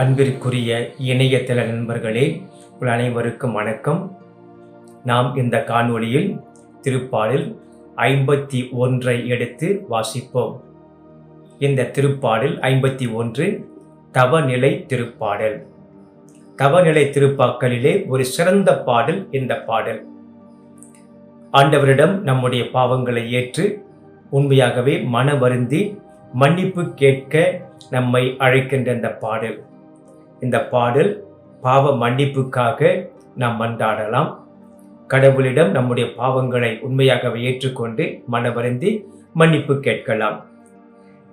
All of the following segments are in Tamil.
அன்பிற்குரிய இணையதள நண்பர்களே உங்கள் அனைவருக்கும் வணக்கம். நாம் இந்த காணொளியில் திருப்பாடல் ஐம்பத்தி ஒன்றை எடுத்து வாசிப்போம். இந்த திருப்பாடல் ஐம்பத்தி ஒன்று தவநிலை திருப்பாடல். தவநிலை திருப்பாக்களிலே ஒரு சிறந்த பாடல் இந்த பாடல். ஆண்டவரிடம் நம்முடைய பாவங்களை ஏற்று உண்மையாகவே மன வருந்தி மன்னிப்பு கேட்க நம்மை அழைக்கின்ற இந்த பாடல். இந்த பாடல் பாவ மன்னிப்புக்காக நாம் மன்றாடலாம். கடவுளிடம் நம்முடைய பாவங்களை உண்மையாகவே ஏற்றுக்கொண்டு மனவருந்தி மன்னிப்பு கேட்கலாம்.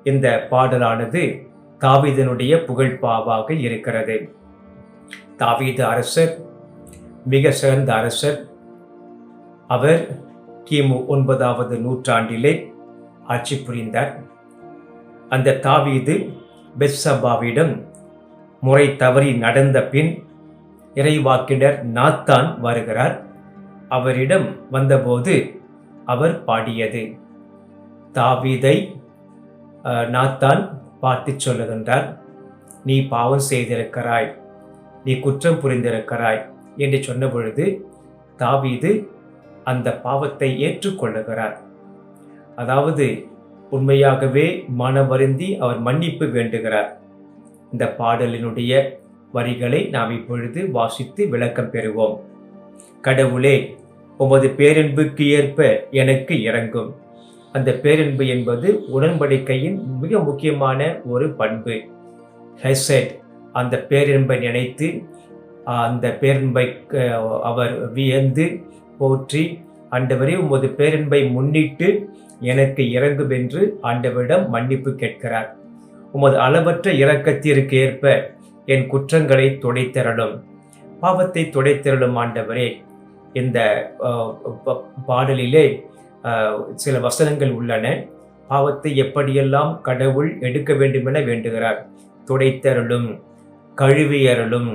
இந்த பாடலானது தாவீதனுடைய புகழ்பாவாக இருக்கிறது. தாவீது அரசர் மிக சிறந்த அரசர். அவர் கிமு ஒன்பதாவது நூற்றாண்டிலே ஆட்சி புரிந்தார். அந்த தாவீது பெட்சபாவிடம் முறை தவறி நடந்த பின் இறைவாக்கினர் நாத்தான் வருகிறார். அவரிடம் வந்தபோது அவர் பாடியது. தாவீதை நாத்தான் பார்த்து சொல்லுகின்றார். நீ பாவம் செய்திருக்கிறாய். நீ குற்றம் புரிந்திருக்கிறாய் என்று சொன்ன பொழுது தாவீது அந்த பாவத்தை ஏற்றுக்கொள்ளுகிறார். அதாவது உண்மையாகவே மனம் வருந்தி அவர் மன்னிப்பு வேண்டுகிறார். இந்த பாடலினுடைய வரிகளை நாம் இப்பொழுது வாசித்து விளக்கம் பெறுவோம். கடவுளே உமது பேரன்புக்கு ஏற்ப எனக்கு இறங்கும் அந்த பேரன்பு என்பது உடன்படிக்கையின் மிக முக்கியமான ஒரு பண்பு. ஹெசட் அந்த பேரன்பை நினைத்து அந்த பேரன்பை அவர் வியந்து போற்றி ஆண்டவரே உமது பேரன்பை முன்னிட்டு எனக்கு இறங்கும் என்று ஆண்டவரிடம் மன்னிப்பு கேட்கிறார். உமது அளவற்ற இரக்கத்திற்கு ஏற்ப என் குற்றங்களை துடைத்தரலும் பாவத்தை துடைத்தரலும் ஆண்டவரே. இந்த பாடலிலே சில வசனங்கள் உள்ளன. பாவத்தை எப்படியெல்லாம் கடவுள் எடுக்க வேண்டுமென வேண்டுகிறார். துடைத்தருளும் கழுவியருளும்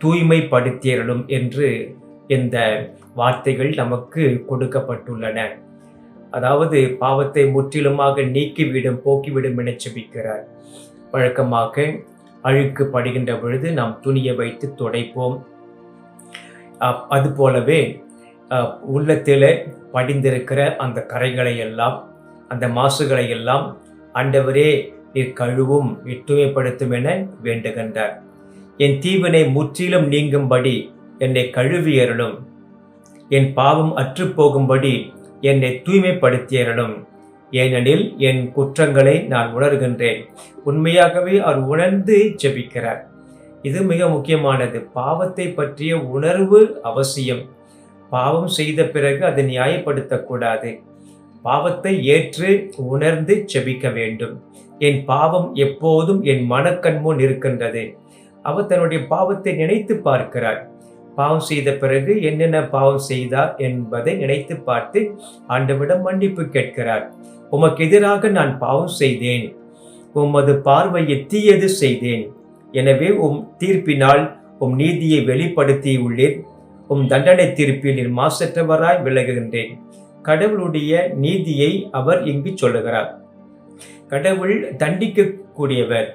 தூய்மைப்படுத்தியருளும் என்று இந்த வார்த்தைகள் நமக்கு கொடுக்கப்பட்டுள்ளன. அதாவது பாவத்தை முற்றிலுமாக நீக்கிவிடும் போக்கிவிடும் என செபிக்கிறார் வழக்கமாக அழுக்கு படுகின்ற பொழுது நாம் துணியை வைத்து துடைப்போம். அப்- அதுபோலவே உள்ளத்தில் படிந்திருக்கிற அந்த கரைகளை எல்லாம் அந்த மாசுகளை எல்லாம் ஆண்டவரே நீர் கழுவும் நீர் தூய்மைப்படுத்தும் என வேண்டுகின்றார். என் தீவினை முற்றிலும் நீங்கும்படி என்னை கழுவி அருளும். என் பாவம் அற்றுப்போகும்படி என்னை தூய்மைப்படுத்தியருளும் ஏனெனில் என் குற்றங்களை நான் உணர்கின்றேன். உண்மையாகவே அவர் உணர்ந்து ஜெபிக்கிறார். இது மிக முக்கியமானது. பாவத்தை பற்றிய உணர்வு அவசியம். பாவம் செய்த பிறகு அதை நியாயப்படுத்தக்கூடாது. பாவத்தை ஏற்று உணர்ந்து ஜெபிக்க வேண்டும். என் பாவம் எப்போதும் என் மனக்கண் முன் இருக்கின்றது. அவர் தன்னுடைய பாவத்தை நினைத்து பார்க்கிறார். பாவம் செய்த பிறகு என்னென்ன பாவம் செய்தார் என்பதை நினைத்து பார்த்து ஆண்டவிடம் மன்னிப்பு கேட்கிறார். உமக்கு எதிராக நான் பாவம் செய்தேன். உமது பார்வையை தீயது செய்தேன். எனவே உம் தீர்ப்பினால் உம் நீதியை வெளிப்படுத்தி உள்ளேன் உம் தண்டனை தீர்ப்பில் நீர் மாசற்றவராய் விலகுகின்றேன் கடவுளுடைய நீதியை அவர் இங்கு சொல்லுகிறார். கடவுள் தண்டிக்கக்கூடியவர்.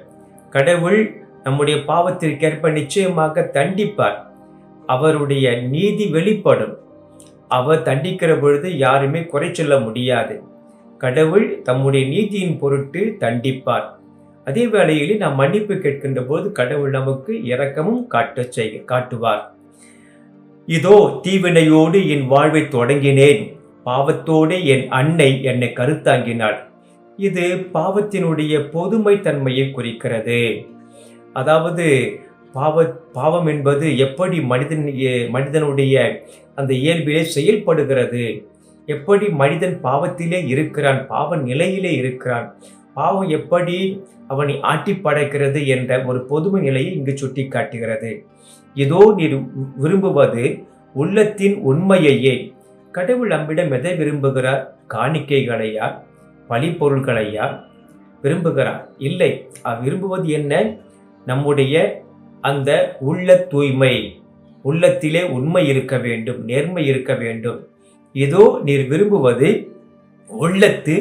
கடவுள் நம்முடைய பாவத்திற்கேற்ப நிச்சயமாக தண்டிப்பார். அவருடைய நீதி வெளிப்படும். அவர் தண்டிக்கிற பொழுது யாருமே குறை சொல்ல முடியாது. கடவுள் தம்முடைய நீதியின் பொருட்டு தண்டிப்பார். அதே வேளையில் நாம் மன்னிப்பு கேட்கின்ற போது கடவுள் நமக்கு இரக்கமும் காட்ட செய் காட்டுவார். இதோ தீவினையோடு என் வாழ்வை தொடங்கினேன். பாவத்தோடு என் அன்னை என்னை கருத்தாங்கினாள் இது பாவத்தினுடைய பொதுமைத்தன்மையை குறிக்கிறது. அதாவது பாவ பாவம் என்பது எப்படி மனிதன் மனிதனுடைய அந்த இயல்பிலே செயல்படுகிறது? எப்படி மனிதன் பாவத்திலே இருக்கிறான் பாவ நிலையிலே இருக்கிறான்? பாவம் எப்படி அவனை ஆட்டி படைக்கிறது என்ற ஒரு பொதுமை நிலையை இங்கு சுட்டி காட்டுகிறது ஏதோ நீர் விரும்புவது உள்ளத்தின் உண்மையையே. கடவுள் நம்மிடம் எதை விரும்புகிறார்? காணிக்கைகளையா? பழிப்பொருள்களையா? விரும்புகிறார்? இல்லை. அவர் விரும்புவது என்ன? நம்முடைய அந்த உள்ள தூய்மை உள்ளத்திலே உண்மை இருக்க வேண்டும் நேர்மை இருக்க வேண்டும். இதோ நீர் விரும்புவது உள்ளத்து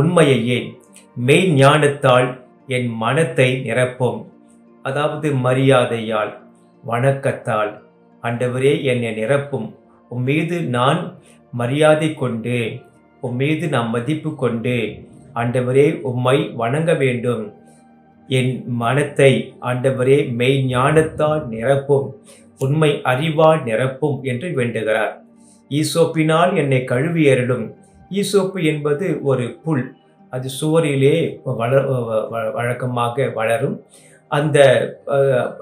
உண்மையையே. மெய் ஞானத்தால் என் மனத்தை நிரப்பும். அதாவது மரியாதையால் வணக்கத்தால். ஆண்டவரே என்னை நிரப்பும். உன் மீது நான் மரியாதை கொண்டு உன் மீது நான் மதிப்பு கொண்டு ஆண்டவரே உம்மை வணங்க வேண்டும். என் மனத்தை ஆண்டவரே மெய் ஞானத்தால் நிரப்பும் உண்மை அறிவால் நிரப்பும் என்று வேண்டுகிறார். ஈசோப்பினால் என்னை கழுவி அருளும் ஈசோப்பு என்பது ஒரு புல் அது சுவரிலே வள வ- வழக்கமாக வளரும். அந்த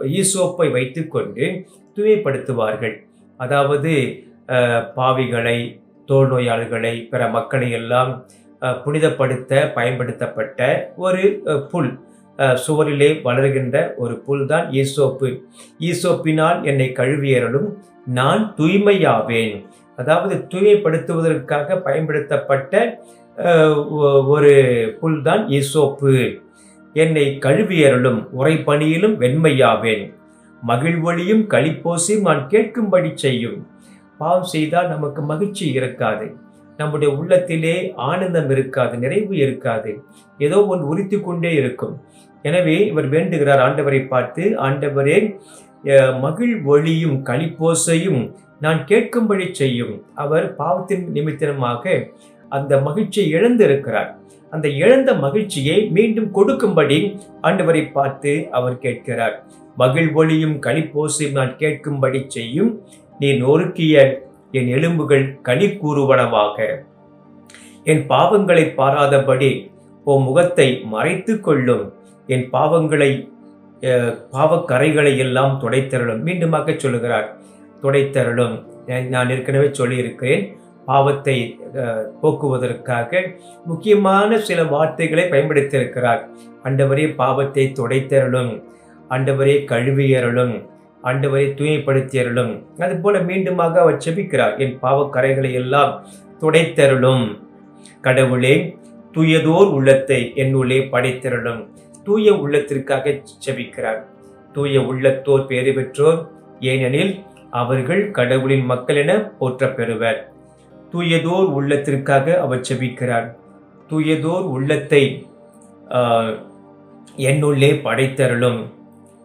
ஈசோப்பை வைத்துக்கொண்டு தூய்மைப்படுத்துவார்கள். அதாவது பாவிகளை தோல் நோயாளிகளை பிற மக்களை எல்லாம் புனிதப்படுத்த பயன்படுத்தப்பட்ட ஒரு புல். சுவரிலே வளர்கின்ற ஒரு புல் தான் ஈசோப்பு. ஈசோப்பினால் என்னை கழுவியறலும் நான் தூய்மையாவேன். அதாவது தூய்மைப்படுத்துவதற்காக பயன்படுத்தப்பட்ட ஒரு புல் தான் ஈசோப்பு. என்னை கழுவியறலும் உரைப்பணியிலும் வெண்மையாவேன். மகிழ்வொளியும் களிப்போசியும் நான் கேட்கும்படி செய்யும். பாவம் செய்தால் நமக்கு மகிழ்ச்சி இருக்காது. நம்முடைய உள்ளத்திலே ஆனந்தம் இருக்காது நிறைவு இருக்காது. ஏதோ ஒன்று உரித்து கொண்டே இருக்கும். எனவே இவர் வேண்டுகிறார் ஆண்டவரை பார்த்து ஆண்டவரே மகிழ் ஒளியும் களிப்போசையும் நான் கேட்கும்படி செய்யும். அவர் பாவத்தின் நிமித்தமாக அந்த மகிழ்ச்சியை இழந்திருக்கிறார். அந்த இழந்த மகிழ்ச்சியை மீண்டும் கொடுக்கும்படி ஆண்டவரை பார்த்து அவர் கேட்கிறார். மகிழ் ஒளியும் களிப்போசையும் நான் கேட்கும்படி செய்யும். நீ நொறுக்கிய என் எலும்புகள் களி கூறுவனவாக என் பாவங்களை பாராதபடி உன் முகத்தை மறைத்து கொள்ளும் என் பாவங்களை பாவக்கரைகளை எல்லாம் துடைத்தருளும். மீண்டுமாக சொல்லுகிறார் துடைத்தருளும். நான் ஏற்கனவே சொல்லியிருக்கிறேன் பாவத்தை போக்குவதற்காக முக்கியமான சில வார்த்தைகளை பயன்படுத்தியிருக்கிறார். அண்டவரே பாவத்தை துடைத்தருளும். அண்டவரே கழுவியருளும். ஆண்டவரை தூய்மைப்படுத்தியருளும். அதுபோல மீண்டுமாக அவர் செபிக்கிறார் என் பாவக்கரைகளை எல்லாம் துடைத்தருளும். கடவுளே தூயதோர் உள்ளத்தை என்னுள்ளே படைத்தருளும். தூய உள்ளத்திற்காக செபிக்கிறார் தூய உள்ளத்தோர் பேறு பெற்றோர் ஏனெனில் அவர்கள் கடவுளின் மக்கள் என போற்ற பெறுவர் தூயதோர் உள்ளத்திற்காக அவர் செபிக்கிறார் தூயதோர் உள்ளத்தை என்னுள்ளே படைத்தருளும்.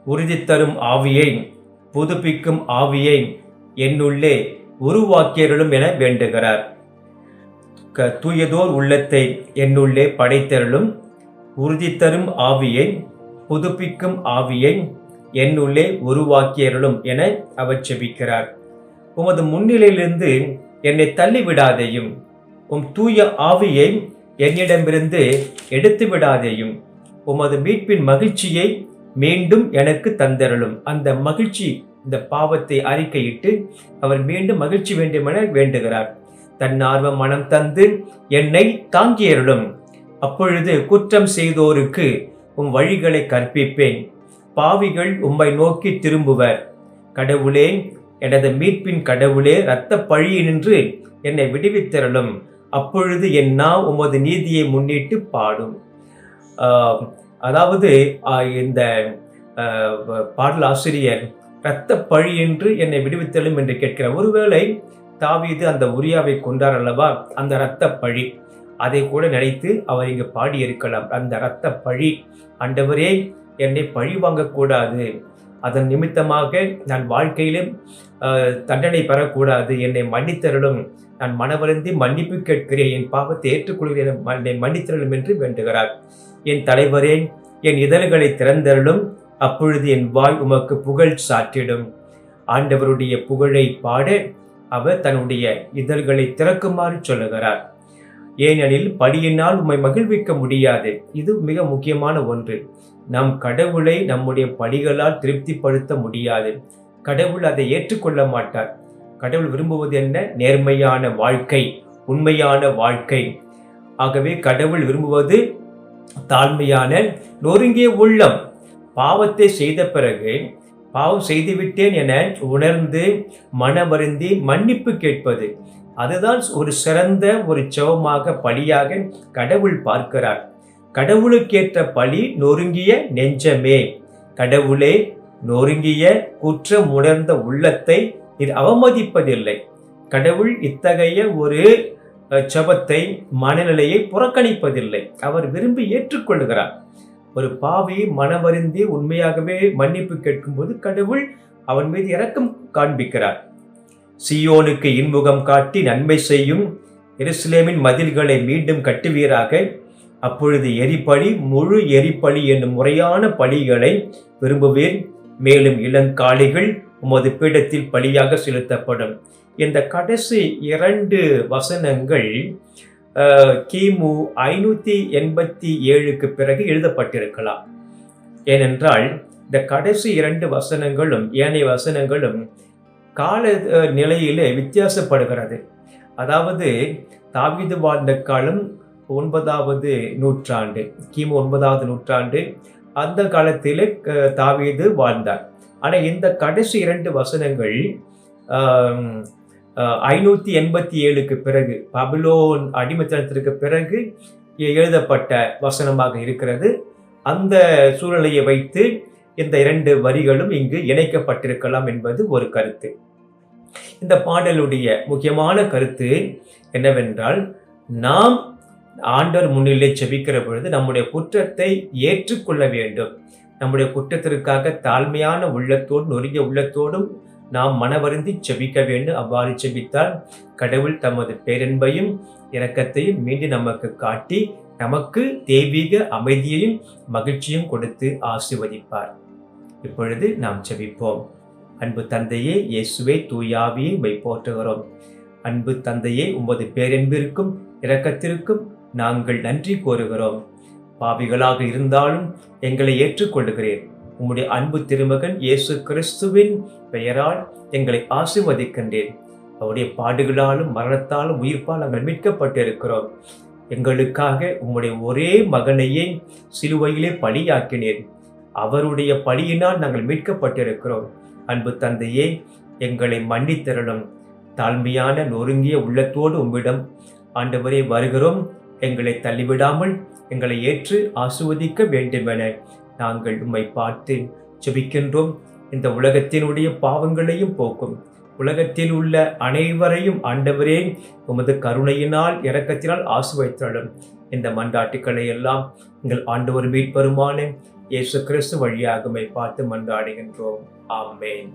உறுதி தரும் ஆவியை புதுப்பிக்கும் ஆவியை என்னுள்ளே உருவாக்கியருளும் என வேண்டுகிறார். க- தூயதோர் உள்ளத்தை என்னுள்ளே படைத்தருளும் உறுதி தரும் ஆவியை புதுப்பிக்கும் ஆவியை என்னுள்ளே உருவாக்கியருளும் என அவர் செபிக்கிறார். உமது முன்னிலையிலிருந்து என்னை தள்ளிவிடாதேயும் உம் தூய ஆவியை என்னிடமிருந்து எடுத்து விடாதேயும் உமது மீட்பின் மகிழ்ச்சியை மீண்டும் எனக்கு தந்தருளும். அந்த மகிழ்ச்சி இந்த பாவத்தை அறிக்கையிட்டு அவர் மீண்டும் மகிழ்ச்சி வேண்டுமென வேண்டுகிறார். தன்னார்வ மனம் தந்து என்னை தாங்கியருளும். அப்பொழுது குற்றம் செய்தோருக்கு உம் வழிகளை கற்பிப்பேன். பாவிகள் உம்மை நோக்கி திரும்புவர். கடவுளே எனது மீட்பின் கடவுளே இரத்த பழியினின்று என்னை விடுவித்திரளும். அப்பொழுது என் நா உமது நீதியை முன்னிட்டு பாடும். அதாவது இந்த பாடல் ஆசிரியர் இரத்த பழி என்று என்னை விடுவித்தலும் என்று கேட்கிறார். ஒருவேளை தாவீது அந்த உரியாவை கொண்டார் அல்லவா? அந்த இரத்த பழி. அதை கூட நினைத்து அவர் இங்கு பாடியிருக்கலாம். அந்த இரத்த பழி ஆண்டவரே என்னை பழி வாங்கக்கூடாது. அதன் நிமித்தமாக நான் வாழ்க்கையிலும் தண்டனை பெறக்கூடாது. என்னை மன்னித்தருளும். நான் மனவருந்தி மன்னிப்பு கேட்கிறேன். என் பாவத்தை ஏற்றுக்கொள்கிறேன். என்னை மன்னித்தருளும் என்று வேண்டுகிறார். என் தலைவரே என் இதழ்களை திறந்தருளும். அப்பொழுது என் வாய் உமக்கு புகழ் சாற்றிடும். ஆண்டவருடைய புகழை பாட அவர் தன்னுடைய இதழ்களை திறக்குமாறு சொல்லுகிறார். ஏனெனில் படியினால் உம்மை மகிழ்விக்க முடியாது. இது மிக முக்கியமான ஒன்று. நம் கடவுளை நம்முடைய படிகளால் திருப்திப்படுத்த முடியாது. கடவுள் அதை ஏற்றுக்கொள்ள மாட்டார். கடவுள் விரும்புவது என்ன? நேர்மையான வாழ்க்கை உண்மையான வாழ்க்கை. ஆகவே கடவுள் விரும்புவது தாழ்மையான நொறுங்கிய உள்ளம். பாவத்தை செய்த பிறகு பாவம் செய்துவிட்டேன் என உணர்ந்து மனமருந்தி மன்னிப்பு கேட்பது. அதுதான் ஒரு சிறந்த ஒரு செவமாக பலியாக கடவுள் பார்க்கிறார். கடவுளுக்கேற்ற பலி நொறுங்கிய நெஞ்சமே. கடவுளே நொறுங்கிய குற்றம் உணர்ந்த உள்ளத்தை இது அவமதிப்பதில்லை. கடவுள் இத்தகைய ஒரு செபத்தை மனநிலையை புறக்கணிப்பதில்லை. அவர் விரும்பி ஏற்றுக்கொள்கிறார். ஒரு பாவி மனவருந்தி உண்மையாகவே மன்னிப்பு கேட்கும்போது கடவுள் அவன் மீது இரக்கம் காண்பிக்கிறார். சியோனுக்கு இன்முகம் காட்டி நன்மை செய்யும் எருசலேமின் மதில்களை மீண்டும் கட்டுவீராக. அப்பொழுது எரிபலி முழு எரிபலி என்னும் முறையான பலிகளை விரும்புவேன். மேலும் இளங்காளிகள் உமது பீடத்தில் பலியாக செலுத்தப்படும். இந்த கடைசி இரண்டு வசனங்கள் கிமு ஐநூற்றி எண்பத்தி ஏழுக்கு பிறகு எழுதப்பட்டிருக்கலாம். ஏனென்றால் இந்த கடைசி இரண்டு வசனங்களும் ஏனைய வசனங்களும் கால நிலையிலே வித்தியாசப்படுகிறது. அதாவது தாவீது வாழ்ந்த காலம் ஒன்பதாவது நூற்றாண்டு கிமு ஒன்பதாவது நூற்றாண்டு. அந்த காலத்திலே தாவீது வாழ்ந்தார். ஆனால் இந்த கடைசி இரண்டு வசனங்கள் ஐநூற்றி எண்பத்தி ஏழுக்கு பிறகு பபிலோன் அடிமைத்தனத்திற்கு பிறகு எ- எழுதப்பட்ட வசனமாக இருக்கிறது. அந்த சூழ்நிலையை வைத்து இந்த இரண்டு வரிகளும் இங்கு இணைக்கப்பட்டிருக்கலாம் என்பது ஒரு கருத்து. இந்த பாடலுடைய முக்கியமான கருத்து என்னவென்றால் நாம் ஆண்டவர் முன்னிலை செபிக்கிற பொழுது நம்முடைய குற்றத்தை ஏற்றுக்கொள்ள வேண்டும். நம்முடைய குற்றத்திற்காக தாழ்மையான உள்ளத்தோடும் நொறுங்கிய உள்ளத்தோடும் நாம் மனவருந்தி செபிக்க வேண்டும். அவ்வாறு செபித்தால் கடவுள் தமது பேரன்பையும் இரக்கத்தையும் மீண்டும் நமக்கு காட்டி நமக்கு தெய்வீக அமைதியையும் மகிழ்ச்சியும் கொடுத்து ஆசிர்வதிப்பார். இப்பொழுது நாம் செபிப்போம் அன்பு தந்தையே இயேசுவே தூயாவியை வைப்போற்றுகிறோம். போற்றுகிறோம் அன்பு தந்தையே உமது பேரன்பிற்கும் இரக்கத்திற்கும் நாங்கள் நன்றி கோருகிறோம் பாவிகளாக இருந்தாலும் எங்களை ஏற்றுக்கொள்கிறேன் உம்முடைய அன்பு திருமகன் இயேசு கிறிஸ்துவின் பெயரால் எங்களை ஆசிர்வதிக்கின்றேன் அவருடைய பாடுகளாலும் மரணத்தாலும் உயிர்ப்பால் நாங்கள் மீட்கப்பட்டிருக்கிறோம். எங்களுக்காக உம்முடைய ஒரே மகனையே சிலுவையிலே பலியாக்கினேன் அவருடைய பலியினால் நாங்கள் மீட்கப்பட்டிருக்கிறோம். அன்பு தந்தையே எங்களை மன்னித்தருளும். தாழ்மையான நொறுங்கிய உள்ளத்தோடு உம்மிடம் ஆண்டவரே வருகிறோம். எங்களை தள்ளிவிடாமல் எங்களை ஏற்று ஆசுவதிக்க வேண்டுமென நாங்கள் உம்மை பார்த்து ஜெபிக்கின்றோம். இந்த உலகத்தினுடைய பாவங்களையும் போக்கும். உலகத்தில் உள்ள அனைவரையும் ஆண்டவரே உமது கருணையினால் இரக்கத்தினால் ஆசுவைத்தலும் இந்த மண்டாட்டுக்களை எல்லாம் எங்கள் ஆண்டவர் மீட்பருமான இயேசு கிறிஸ்து வழியாக பார்த்து மன்றாடுகின்றோம். ஆமேன்.